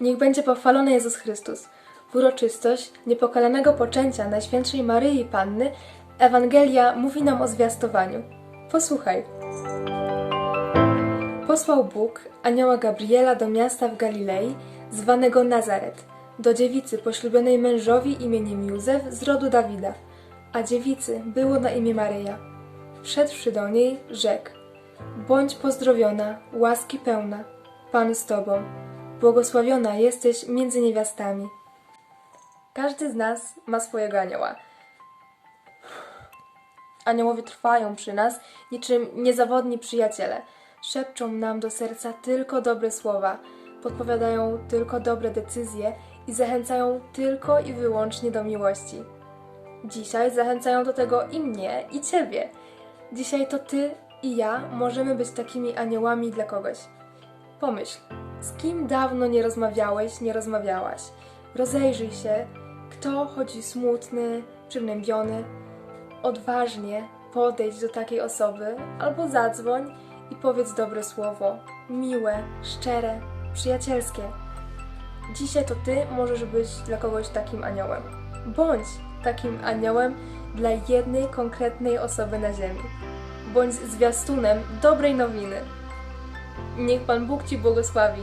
Niech będzie pochwalony Jezus Chrystus. W uroczystość niepokalanego poczęcia Najświętszej Maryi Panny Ewangelia mówi nam o zwiastowaniu. Posłuchaj. Posłał Bóg anioła Gabriela do miasta w Galilei, zwanego Nazaret, do dziewicy poślubionej mężowi imieniem Józef z rodu Dawida, a dziewicy było na imię Maryja. Wszedłszy do niej, rzekł: Bądź pozdrowiona, łaski pełna, Pan z Tobą, błogosławiona jesteś między niewiastami. Każdy z nas ma swojego anioła. Aniołowie trwają przy nas niczym niezawodni przyjaciele. Szepczą nam do serca tylko dobre słowa, podpowiadają tylko dobre decyzje i zachęcają tylko i wyłącznie do miłości. Dzisiaj zachęcają do tego i mnie, i ciebie. Dzisiaj to ty i ja możemy być takimi aniołami dla kogoś. Pomyśl, z kim dawno nie rozmawiałeś, nie rozmawiałaś. Rozejrzyj się, kto chodzi smutny, przygnębiony. Odważnie podejdź do takiej osoby albo zadzwoń i powiedz dobre słowo, miłe, szczere, przyjacielskie. Dzisiaj to ty możesz być dla kogoś takim aniołem. Bądź takim aniołem dla jednej konkretnej osoby na ziemi. Bądź zwiastunem dobrej nowiny. Niech Pan Bóg Ci błogosławi.